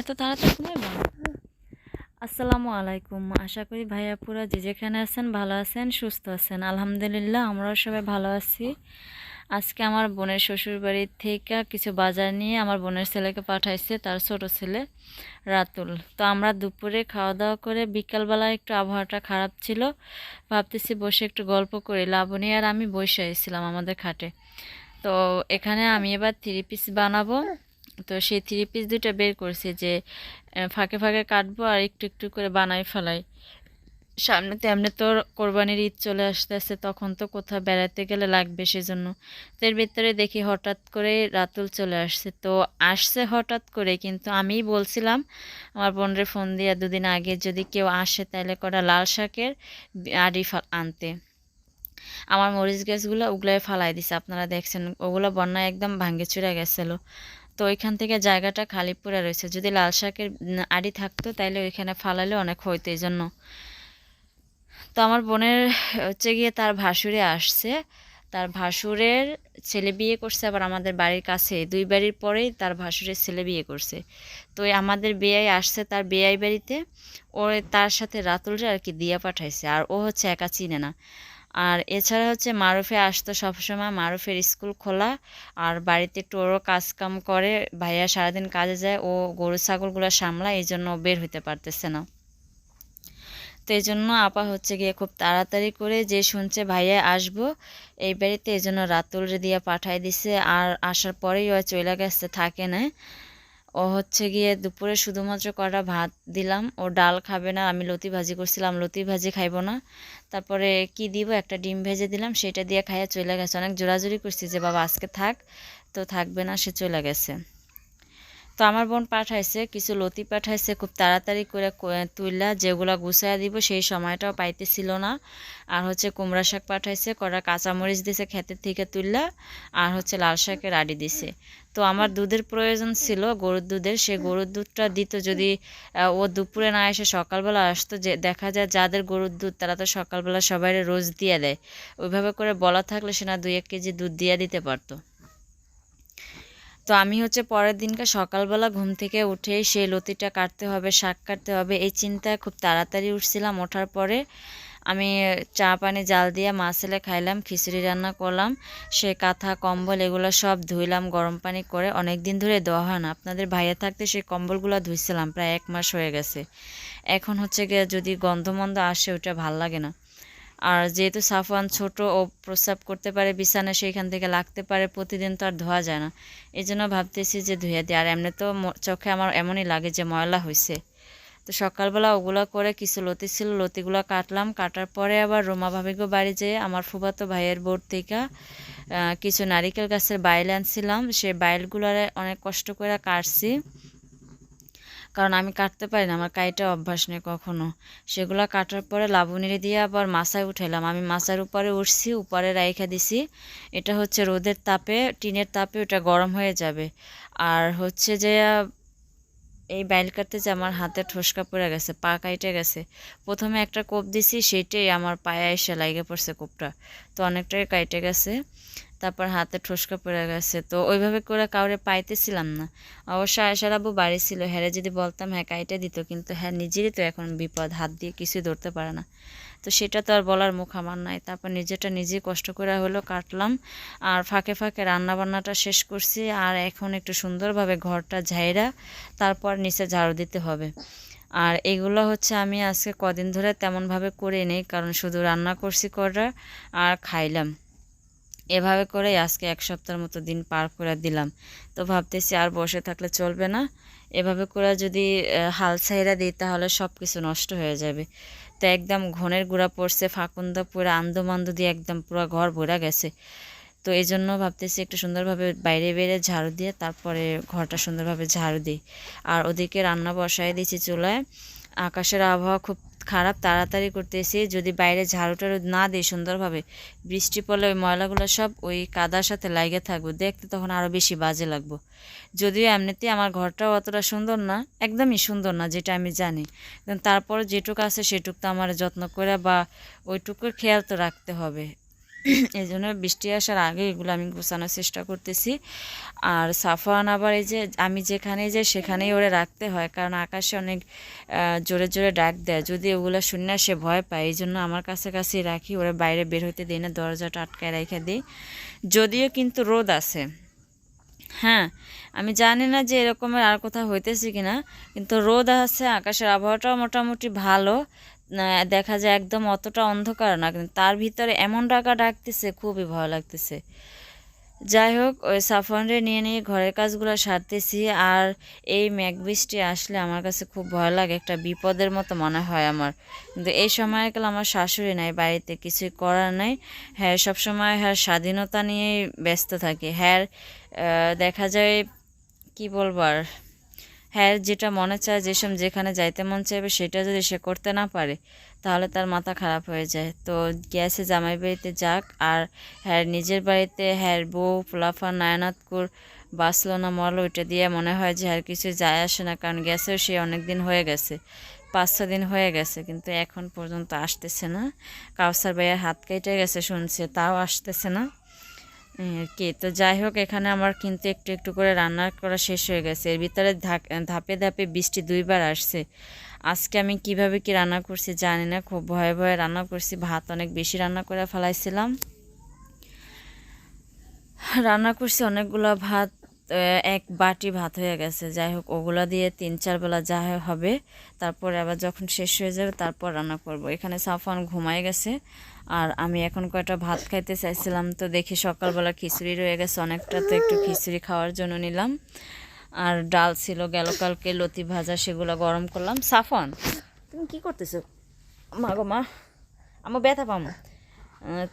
এত তাড়াতাড়ি বানাবো আসসালামু আলাইকুম। আশা করি ভাইয়াপুরা যে যেখানে আছেন ভালো আছেন, সুস্থ আছেন। আলহামদুলিল্লাহ, আমরাও সবাই ভালো আছি। আজকে আমার বোনের শ্বশুর বাড়ির থেকে কিছু বাজার নিয়ে আমার বোনের ছেলেকে পাঠাইছে, তার ছোট ছেলে রাতুল। তো আমরা দুপুরে খাওয়া দাওয়া করে বিকালবেলা একটু আবহাওয়াটা খারাপ ছিল। ভাবতেছি বসে একটু গল্প করি। লাবণী আর আমি বসে এসেছিলাম আমাদের খাটে। তো এখানে আমি এবার থ্রি পিস বানাবো। তো সেই থ্রি পিস দুটো বের করছি যে ফাঁকে ফাঁকে কাটবো আর একটু একটু করে বানাই ফেলাই। সামনে তো এমনি তো কোরবানির ঈদ চলে আসতেছে, তখন তো কোথাও বেড়াতে গেলে লাগবে সেজন্য। তো এর ভিতরে দেখি হঠাৎ করে রাতুল চলে আসছে। তো আসছে হঠাৎ করে, কিন্তু আমিই বলছিলাম, আমার বোনরে ফোন দিয়ে দুদিন আগে যদি কেউ আসে তাহলে কটা লাল শাকের আড়ি আনতে। আমার মরিচ গাছগুলো ওগুলাই ফালাই দিছে, আপনারা দেখছেন, ওগুলো বন্যায় একদম ভাঙ্গে চুরে গেছিল। তো ওইখান থেকে জায়গাটা খালি পড়ে রয়েছে। যদি লাল শাকের আড়ি থাকতো তাহলে ওইখানে ফালালে অনেক হইতো এই জন্য তো আমার বোনের হচ্ছে গিয়ে তার ভাসুরে আসছে। তার ভাসুরের ছেলে বিয়ে করছে, আবার আমাদের বাড়ির কাছে। দুই বাড়ির পরেই তার ভাসুরের ছেলে বিয়ে করছে। তো আমাদের বেয়াই আসছে তার বেয়াই বাড়িতে। ও তার সাথে রাতুলরে আর কি দিয়া পাঠাইছে। আর ও হচ্ছে একা চিনে না। আর এছাড়া হচ্ছে মারুফে আসতো সবসময়। মারুফের স্কুল খোলা আর বাড়িতে একটু ওরও কাজ কাম করে। ভাইয়া সারাদিন কাজে যায়, ও গরু, ছাগলগুলো সামলায়, এই জন্য বের হইতে পারতেছে না। তো এই জন্য আপা হচ্ছে গিয়ে খুব তাড়াতাড়ি করে যে শুনছে ভাইয়া আসব, এই বাড়িতে এই জন্য রাতুলরে দিয়ে পাঠাই দিছে। আর আসার পরেই ও চলে গেছে, থাকে না। ও হচ্ছে গিয়ে দুপুরে শুধুমাত্র কটা ভাত দিলাম। ও ডাল খাবে না, আমি লতি ভাজি করছিলাম, লতি ভাজি খাইব না। তারপরে কি দিব? একটা ডিম ভেজে দিলাম, সেটা দিয়ে খাইয়া চলে গেছে। অনেক জোরাজুরি করছি যে, বাবা, আজকে থাক। তো থাকবে না, সে চলে গেছে। তো আমার বোন পাঠাইছে, কিছু লতি পাঠাইছে, খুব তাড়াতাড়ি করে তুইলা যেগুলা গুছাইয়া দিব সেই সময়টাও পাইতেছিল না। আর হচ্ছে কুমড়া শাক পাঠাইছে, কটা কাঁচামরিচ দিছে ক্ষেতের থেকে তুললা আর হচ্ছে লাল শাকের আড়ি দিছে। তো আমার দুধের প্রয়োজন ছিল, গরুর দুধের, সে গরুর দুধটা দিত যদি ও দুপুরে না এসে সকালবেলা আসতো, যে দেখা যায় যাদের গরুর দুধ তারা তো সকালবেলা সবাই রোজ দিয়ে দেয়। ওইভাবে করে বলা থাকলে সে না দুই এক কেজি দুধ দিয়ে দিতে পারতো। তো আমি হচ্ছে পরের দিনকে সকালবেলা ঘুম থেকে উঠেই সেই লতিটা কাটতে হবে, শাক কাটতে হবে। এই চিন্তায় খুব তাড়াতাড়ি উঠছিলাম, ওঠার পরে আমি চা পানি জাল দিয়ে মাছ এলে খাইলাম, খিচুড়ি রান্না করলাম সে কাঁথা, কম্বল এগুলো সব ধুইলাম, গরম পানি করে। অনেক দিন ধরে দেওয়া হয় না, আপনাদের ভাইয়া থাকতে সেই কম্বলগুলো ধুইছিলাম, প্রায় এক মাস হয়ে গেছে। এখন হচ্ছে গিয়ে যদি গন্ধমন্ধ আসে ওটা ভালো লাগে না। আর যেহেতু সাফওয়ান ছোট, ও প্রস্রাব করতে পারে, বিছানা সেইখান থেকে লাগতে পারে, প্রতিদিন তো আর ধোয়া যায় না। এই জন্য ভাবতেছি যে ধুয়ে দিই। আর এমনি তো চোখে আমার এমনই লাগে যে ময়লা হয়েছে তো সকালবেলা ওগুলো করে কিছু লতি ছিল, লতিগুলো কাটলাম। কাটার পরে আবার রোমা ভাবিগো বাড়ি যেয়ে আমার ফুবাতো ভাইয়ের বোর্ড থেকে কিছু নারিকেল গাছের বাইল আনছিলাম। সেই বাইলগুলো অনেক কষ্ট করে কাটছি। কারণ আমি কাটতে পারি না, আমার কাইটা অভ্যাস নেই কখনো। সেগুলো কাটার পরে লাবণীরে দিয়ে আবার মাছায় উঠাইলাম। আমি মাছার উপরে উঠছি, উপরে রাইখা দিছি। এটা হচ্ছে রোদের তাপে, টিনের তাপে ওটা গরম হয়ে যাবে। আর হচ্ছে যে এই বাইল কাটতে যে আমার হাতে ঠোসকা পড়ে গেছে, পা কাইটে গেছে। প্রথমে একটা কোপ দিছি সেটাই আমার পায়ে এসে লাগে পড়ছে কোপটা। তো অনেকটাই কাইটে গেছে, তারপর হাতে ঠোসকা পড়ে গেছে। তো ওইভাবে করে কাউরে পাইতেছিলাম না। অবশ্য আয়সার আবু বাড়ি ছিল হ্যাঁ যদি বলতাম হ্যাঁ কাইটে দিত। কিন্তু হ্যাঁ নিজেরই তো এখন বিপদ, হাত দিয়ে কিছুই ধরতে পারে না। তো সেটা তো আর বলার মুখ আমার নাই। তারপর নিজেটা নিজে কষ্ট করে হলো কাটলাম। আর ফাঁকে ফাঁকে রান্না বান্নাটা শেষ করছি। আর এখন একটু সুন্দরভাবে ঘরটা ঝাইরা তারপর নিচে ঝাড়ু দিতে হবে। আর এগুলো হচ্ছে আমি আজকে কদিন ধরে তেমনভাবে করে নেই, কারণ শুধু রান্না করছি করা আর খাইলাম। এভাবে করে আজকে এক সপ্তাহের মতো দিন পার করে দিলাম। তো ভাবতেছি আর বসে থাকলে চলবে না। এভাবে করে যদি হাল ছাইরা দিই, তাহলে সব কিছু নষ্ট হয়ে যাবে। তো একদম ঘনের গুঁড়া পড়ছে ফাঁকুন্দা পুরো আন্দোমান্দো দিয়ে একদম পুরো ঘর ভরা গেছে। তো এই জন্য ভাবতেছি একটু সুন্দরভাবে বাইরে বেরে ঝাড়ু দিয়ে, তারপরে ঘরটা সুন্দরভাবে ঝাড়ু দিই। আর ওদিকে রান্না বসাই দিয়েছি চুলায়। আকাশের আবহাওয়া খুব খারাপ তাড়াতাড়ি করতেছি যদি বাইরে ঝাড়ু টাড়ু না দিই সুন্দরভাবে বৃষ্টি পড়লে ওই ময়লাগুলো সব ওই কাদার সাথে লাগে থাকব। দেখতে তখন আরও বেশি বাজে লাগবো। যদিও এমনিতেই আমার ঘরটাও অতটা সুন্দর না, একদমই সুন্দর না, যেটা আমি জানি। তারপর যেটুকু আছে সেটুকু তো আমার যত্ন করে বা ওইটুকুর খেয়াল তো রাখতে হবে। এই জন্য বৃষ্টি আসার আগে এগুলো আমি গোছানোর চেষ্টা করতেছি। আর সাফওয়ান আবার এই যে, আমি যেখানে যে সেখানেই ওরে রাখতে হয়, কারণ আকাশে অনেক জোরে জোরে ডাক দেয়। যদি ওগুলো শুনে সে ভয় পায়, এই জন্য আমার কাছে কাছেই রাখি, ওরা বাইরে বের হইতে দিই না, দরজাটা আটকায় রেখে দিই। যদিও কিন্তু রোদ আছে। হ্যাঁ আমি জানি না যে এরকমের আর কোথাও হইতেছে কিনা, কিন্তু রোদ আছে, আকাশের আবহাওয়াটাও মোটামুটি ভালো। দেখা যায় একদম অতটা অন্ধকার না, কিন্তু তার ভিতরে এমন ডাকা ডাকতেছে, খুবই ভয় লাগতেছে। যাই হোক, ওই সাফনরে নিয়ে নিয়ে ঘরের কাজগুলো সারতেছি, আর এই বৃষ্টি আসলে আমার কাছে খুব ভয় লাগে, একটা বিপদের মতো মনে হয় আমার। কিন্তু এই সময় সময়কাল আমার শাশুড়ি নাই, বাড়িতে কিছুই করার নাই। হ্যাঁ সবসময় হ্যাঁ স্বাধীনতা নিয়েই ব্যস্ত থাকে। হ্যাঁ দেখা যায়, কি বলব আর? হ্যাঁ যেটা মনে চায়, যেসব যেখানে যাইতে মন চাইবে, সেটা যদি সে করতে না পারে, তাহলে তার মাথা খারাপ হয়ে যায়। তো গ্যাসে জামাই বাড়িতে যাক, আর হ্যাঁ নিজের বাড়িতে হ্যাঁ বউ ফুলাফা নায়নাতকুর বাঁচলো না মরলো ওইটা দিয়ে মনে হয় যে আর কিছু যায় আসে না, কারণ গ্যাসেও সে অনেক দিন হয়ে গেছে, পাঁচ ছ দিন হয়ে গেছে, কিন্তু এখন পর্যন্ত আসতেছে না। কাউসার ভাইয়ের হাত কেটে গেছে, শুনছে, তাও আসতেছে না। আর কি। তো যাই হোক, এখানে আমার কিন্তু একটু একটু করে রান্না করা শেষ হয়ে গেছে। এর ভিতরে ধাপে ধাপে বৃষ্টি দুইবার আসছে। আজকে আমি কীভাবে কি রান্না করছি জানি না। খুব ভয়ে ভয়ে রান্না করছি। ভাত অনেক বেশি রান্না করে ফেলাইছিলাম। রান্না করছি অনেকগুলো ভাত। এক বাটি ভাত হয়ে গেছে। যাই হোক, ওগুলা দিয়ে তিন চার বেলা যা হবে। তারপরে আবার যখন শেষ হয়ে যাবে, তারপর রান্না করব। এখানে সাফান ঘুমায় গেছে। আর আমি এখন কয়টা ভাত খাইতে চাইছিলাম তো দেখি সকালবেলা খিচুড়ি রয়ে গেছে। অনেকটা তো একটু খিচুড়ি খাওয়ার জন্য নিলাম। আর ডাল ছিল, গেল কালকে লতি ভাজা, সেগুলো গরম করলাম। সাফন তুমি কি করতেছো? মা গো মা, আমার ব্যথা পামো।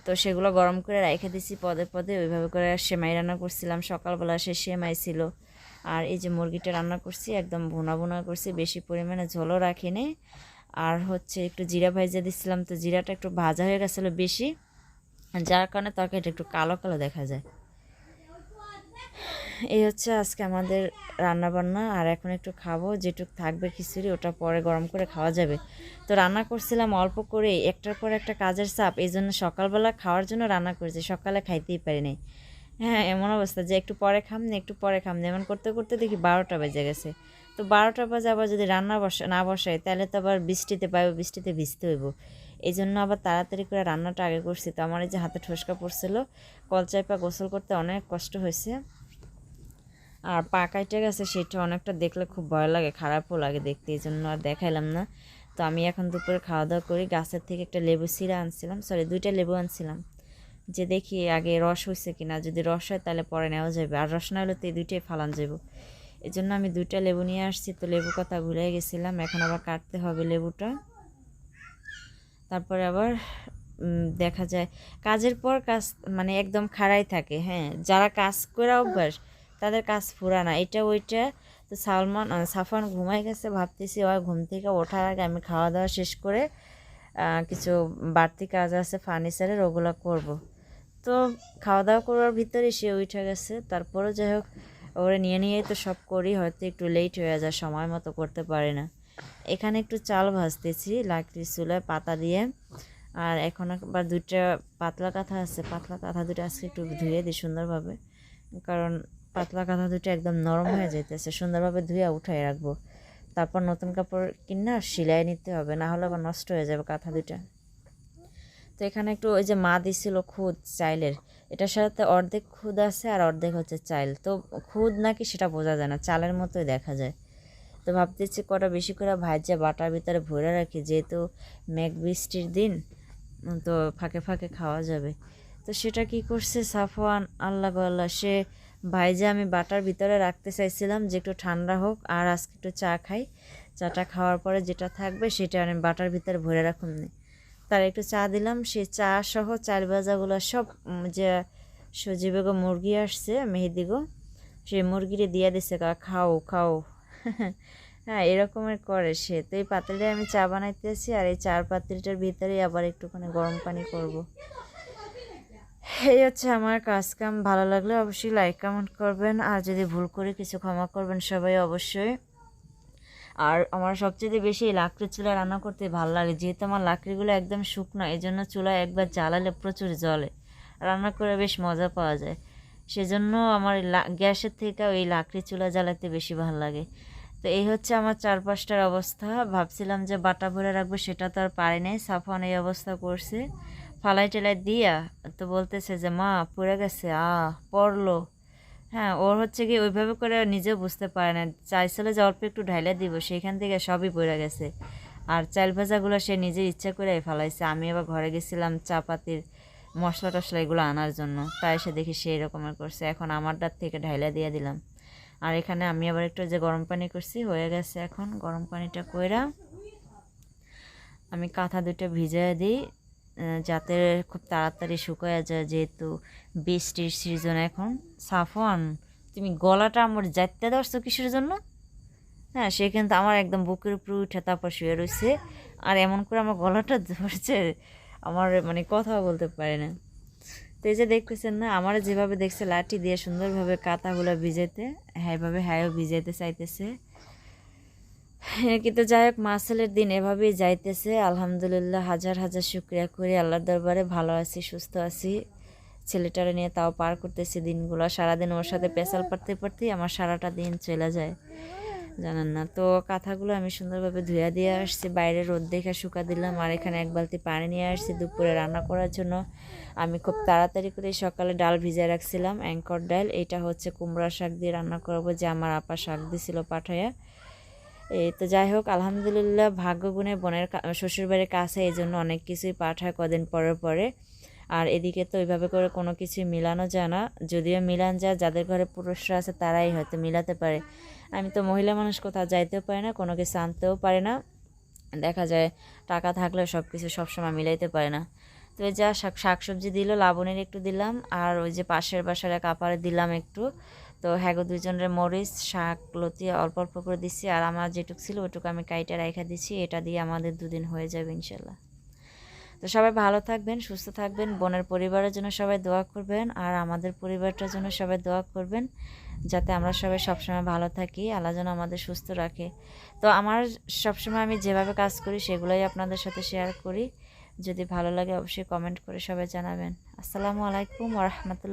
তো সেগুলো গরম করে রেখে দিছি পদে পদে। ওইভাবে করে সেমাই রান্না করছিলাম। সকালবেলা সে সেমাই ছিল। আর এই যে মুরগিটা রান্না করছি, একদম ভুনা ভুনা করছি, বেশি পরিমাণে ঝোলও রাখিনি। আর হচ্ছে একটু জিরা ভাজা দিচ্ছিলাম তো জিরাটা একটু ভাজা হয়ে গেছিল বেশি। যার কারণে তরকারিটা একটু কালো কালো দেখা যায়। এই হচ্ছে আজকে আমাদের রান্না বান্না আর এখন একটু খাব, যেটুক থাকবে খিচুড়ি, ওটা পরে গরম করে খাওয়া যাবে। তো রান্না করছিলাম অল্প করে একটার পর একটা কাজের চাপ, এই জন্য সকালবেলা খাওয়ার জন্য রান্না করেছি, সকালে খাইতেই পারি নাই। হ্যাঁ এমন অবস্থা যে একটু পরে খামনি একটু পরে খামনি এমন করতে করতে দেখি বারোটা বেজে গেছে। তো বারোটা বাজে আবার যদি রান্না বসা, না বসাই, তাহলে তো আবার বৃষ্টিতে পাইব, বৃষ্টিতে ভিজতে হইব। এই জন্য আবার তাড়াতাড়ি করে রান্নাটা আগে করছি। তো আমার এই যে হাতে ঠোসকা পড়ছিল কলচাইপা গোসল করতে অনেক কষ্ট হয়েছে। আর পা কাইটে গেছে, সেটা অনেকটা দেখলে খুব ভয় লাগে, খারাপও লাগে দেখতে, এই জন্য আর দেখাইলাম না। তো আমি এখন দুপুরে খাওয়া দাওয়া করি, গাছের থেকে একটা লেবু সিরা আনছিলাম সরি দুইটা লেবু আনছিলাম। যে দেখি আগে রস হয়েছে কিনা, যদি রস হয় তাহলে পরে নেওয়া যাবে, আর রস না হলে তো এই দুইটাই ফালান যাব। এই জন্য আমি দুইটা লেবু নিয়ে আসছি, তো লেবু কথা ভুলে গেছিলাম, এখন আবার কাটতে হবে লেবুটা। তারপরে আবার দেখা যায়, কাজের পর কাজ মানে একদম খাড়াই থাকে হ্যাঁ? যারা কাজ করে অভ্যাস তাদের কাজ ফুরা না। এটা, ওইটা তো সালমান সাফান ঘুমাই গেছে, ভাবতেছি ওই ঘুম থেকে ওঠার আগে আমি খাওয়া দাওয়া শেষ করে কিছু বাড়তি কাজ আছে, ফার্নিচারের, ওগুলো করব। তো খাওয়া দাওয়া করার ভিতরে সে উঠে গেছে। তারপরে যাই হোক, ওরে নিয়ে নিয়েই তো সব করি, হয়তো একটু লেট হয়ে যায়, সময় মতো করতে পারি না। এখানে একটু চাল ভাজতেছি লাকড়ির চুলায় পাতা দিয়ে। আর এখন আবার দুইটা পাতলা কাঁথা আছে, পাতলা কাঁথা দুটো আজকে একটু ধুয়ে দিই সুন্দরভাবে। কারণ পাতলা কাঁথা দুটো একদম নরম হয়ে যাইতেছে, সুন্দরভাবে ধুয়ে উঠাই রাখব। তারপর নতুন কাপড় কিনে সেলাই নিতে হবে, না হলে আবার নষ্ট হয়ে যাবে কাঁথা দুটা তো এখানে একটু ওই যে মা দিছিল খুদ চাইলের, এটার সাথে অর্ধেক খুদ আছে আর অর্ধেক হচ্ছে চাইল। তো খুদ নাকি সেটা বোঝা যায় না, চালের মতোই দেখা যায়। তো ভাবতেছি কটা বেশি করে ভাজা বাটার ভিতরে ভরে রাখি, যেহেতু মেঘ বৃষ্টির দিন, তো ফাঁকে ফাঁকে খাওয়া যাবে। তো সেটা কি করছে সাফওয়ান? আল্লাহ আল্লাহ, সে ভাইজা আমি বাটার ভিতরে রাখতে চাইছিলাম যে একটু ঠান্ডা হোক, আর আজকে একটু চা খাই। চাটা খাওয়ার পরে যেটা থাকবে সেটা আমি বাটার ভিতরে ভরে রাখুন তার একটু চা দিলাম, সে চা সহ চাল ভাজাগুলো সব যে সজি বেগম মুরগি আসছে মেহেদিগো সে মুরগিরে দিয়ে দিছে কা খাও খাও। হ্যাঁ এরকমের করে সে। তো এই পাতিলটায় আমি চা বানাইতেছি, আর এই চার পাতিলটার ভিতরেই আবার একটুখানি গরম পানি করব। এই হচ্ছে আমার কাজ কাম ভালো লাগলে অবশ্যই লাইক কমেন্ট করবেন। আর যদি ভুল করে কিছু ক্ষমা করবেন সবাই অবশ্যই। আর আমার সবচেয়ে বেশি এই লাকড়ির চুলায় রান্না করতে ভালো লাগে, যেহেতু আমার লাকড়িগুলো একদম শুকনো এই জন্য চুলায় একবার জ্বালালে প্রচুর জলে রান্না করে বেশ মজা পাওয়া যায়। সেজন্য আমার গ্যাসের থেকে ওই লাকড়ি চুলা জ্বালাতে বেশি ভালো লাগে। তো এই হচ্ছে আমার চারপাশটার অবস্থা। ভাবছিলাম যে বাটা ভরে রাখব, সেটা তো আর পারি নাই। সাফন এই অবস্থা করছে। ফালাই টেলাই দিয়া তো বলতেছে যে মা পড়ে গেছে আ পড়ল। হ্যাঁ ওর হচ্ছে কি ওইভাবে করে নিজে বুঝতে পারে না। চাইছিল যে অল্প একটু ঢাইলে দিব সেইখান থেকে সবই পড়ে গেছে। আর চাল ভাজাগুলো সে নিজের ইচ্ছা করে ফালাইছে। আমি আবার ঘরে গেছিলাম চাপাতির মশলা টশলা এগুলো আনার জন্য। তাই এসে দেখি সেই রকমের করছে। এখন আমারটার থেকে ঢাইলা দিয়ে দিলাম। আর এখানে আমি আবার একটু যে গরম পানি করছি হয়ে গেছে এখন। গরম পানিটা কইরা আমি কাঁথা দুটো ভিজিয়ে দিই। আহ, যাতে খুব তাড়াতাড়ি শুকায় যায় যেহেতু বৃষ্টির সিজন এখন। সাফন তুমি গলাটা আমার যাইতে ধরছো কিসের জন্য? হ্যাঁ সে কিন্তু আমার একদম বুকের উপরে উঠে তারপর শুয়ে রয়েছে আর এমন করে আমার গলাটা ধরছে, আমার মানে কথা বলতে পারে না। তো এই যে দেখতেছেন না, আমার যেভাবে দেখছে, লাঠি দিয়ে সুন্দরভাবে কাঁথাগুলো ভিজাইতে হ্যাঁ এভাবে হ্যাঁও ভিজাইতে চাইতেছে। কিন্তু যাই হোক মাসেলের দিন এভাবেই যাইতেছে। আলহামদুলিল্লাহ, হাজার হাজার শুক্রিয়া করি। আল্লাহর দরবারে ভালো আছি, সুস্থ আছি। ছেলেটারে নিয়ে তাও পার করতেছি দিনগুলো। সারাদিন ওর সাথে পেশাল পারতে পারতেই আমার সারাটা দিন চলে যায়। জানেন না? তো কাঁথাগুলো আমি সুন্দরভাবে ধুয়ে দিয়ে আসছি। বাইরে রোদ দেখে শুকা দিলাম। আর এখানে এক বালতি পানি নিয়ে আসছি দুপুরে রান্না করার জন্য। আমি খুব তাড়াতাড়ি করে সকালে ডাল ভিজিয়ে রাখছিলাম, অ্যাঙ্কর ডাল। এটা হচ্ছে কুমড়া শাক দিয়ে রান্না করব যে আমার আপা শাক দিছিল পাঠায়া। এই তো যাই হোক, আলহামদুলিল্লাহ ভাগ্যগুণে বোনের শ্বশুরবাড়ির কাছে এই জন্য অনেক কিছুই পাঠায় কদিন পরে পরে। আর এদিকে তো ওইভাবে করে কোনো কিছুই মিলানো যায় না। যদিও মিলান যায়, যাদের ঘরে পুরুষরা আছে তারাই হয়তো মিলাতে পারে। আমি তো মহিলা মানুষ, কোথাও যাইতেও পারি না, কোনো কিছু আনতেও পারি না। দেখা যায় টাকা থাকলে সব কিছু সবসময় মিলাইতে পারে না। তো যা শাক, শাকসবজি দিল, লাবণের একটু দিলাম, আর ওই যে পাশের বাসার এক আপারে দিলাম একটু। তো হ্যাঁ গো দুজনের মরিচ, শাক, লতি অল্প অল্প করে দিচ্ছি আর আমার যেটুক ছিল ওটুকু আমি কাইটে রেখে দিচ্ছি এটা দিয়ে আমাদের দুদিন হয়ে যাবে ইনশাল্লাহ। তো সবাই ভালো থাকবেন, সুস্থ থাকবেন, বোনের পরিবারের জন্য সবাই দোয়া করবেন আর আমাদের পরিবারটার জন্য সবাই দোয়া করবেন যাতে আমরা সবাই সবসময় ভালো থাকি, আল্লাহ যেন আমাদের সুস্থ রাখে। তো আমার সবসময় আমি যেভাবে কাজ করি সেগুলোই আপনাদের সাথে শেয়ার করি। যদি ভালো লাগে অবশ্যই কমেন্ট করে সবাই জানাবেন। আসসালামু আলাইকুম রহমতুল্লাহ।